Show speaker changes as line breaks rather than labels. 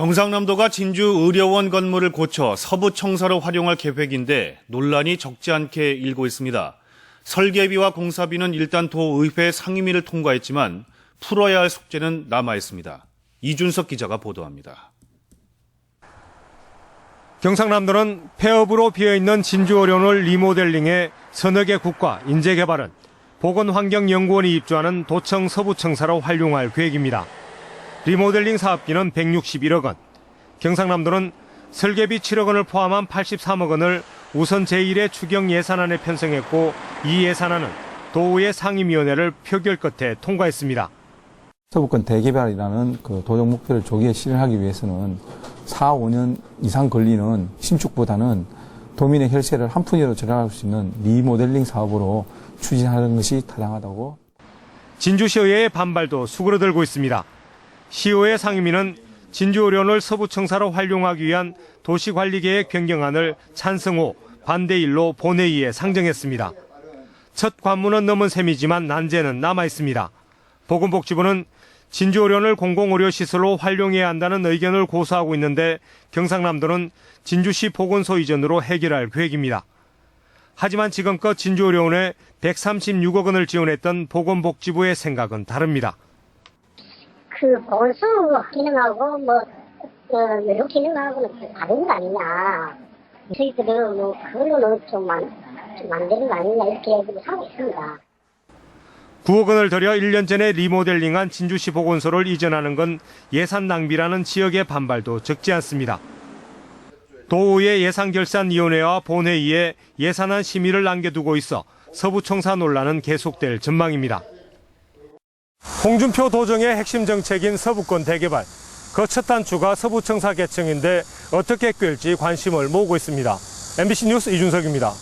경상남도가 진주 의료원 건물을 고쳐 서부 청사로 활용할 계획인데 논란이 적지 않게 일고 있습니다. 설계비와 공사비는 일단 도의회 상임위를 통과했지만 풀어야 할 숙제는 남아 있습니다. 이준석 기자가 보도합니다.
경상남도는 폐업으로 비어있는 진주어려원을 리모델링해 서너 개 국가 인재개발은 보건환경연구원이 입주하는 도청 서부청사로 활용할 계획입니다. 리모델링 사업비는 161억 원. 경상남도는 설계비 7억 원을 포함한 83억 원을 우선 제1의 추경 예산안에 편성했고 이 예산안은 도의회 상임위원회를 표결 끝에 통과했습니다.
서부권 대개발이라는 그 도정 목표를 조기에 실현하기 위해서는 4, 5년 이상 걸리는 신축보다는 도민의 혈세를 한 푼이라도 절약할 수 있는 리모델링 사업으로 추진하는 것이 타당하다고
진주시의회의 반발도 수그러들고 있습니다. 시의회 상임위는 진주의료원을 서부청사로 활용하기 위한 도시관리계획 변경안을 찬성 후 반대 일로 본회의에 상정했습니다. 첫 관문은 넘은 셈이지만 난제는 남아 있습니다. 보건복지부는 진주의료원을 공공의료시설로 활용해야 한다는 의견을 고수하고 있는데 경상남도는 진주시 보건소 이전으로 해결할 계획입니다. 하지만 지금껏 진주의료원에 136억 원을 지원했던 보건복지부의 생각은 다릅니다.
그 보건소 기능하고 뭐 어, 의료 기능하고는 다른 거 아니냐. 저희들은 뭐 그걸로는 좀, 만, 좀 만드는 거 아니냐 이렇게 얘기를 하고 있습니다.
9억 원을 들여 1년 전에 리모델링한 진주시 보건소를 이전하는 건 예산 낭비라는 지역의 반발도 적지 않습니다. 도의회 예산결산위원회와 본회의에 예산안 심의를 남겨두고 있어 서부청사 논란은 계속될 전망입니다. 홍준표 도정의 핵심 정책인 서부권 대개발. 그 첫 단추가 서부청사 개청인데 어떻게 꿰일지 관심을 모으고 있습니다. MBC 뉴스 이준석입니다.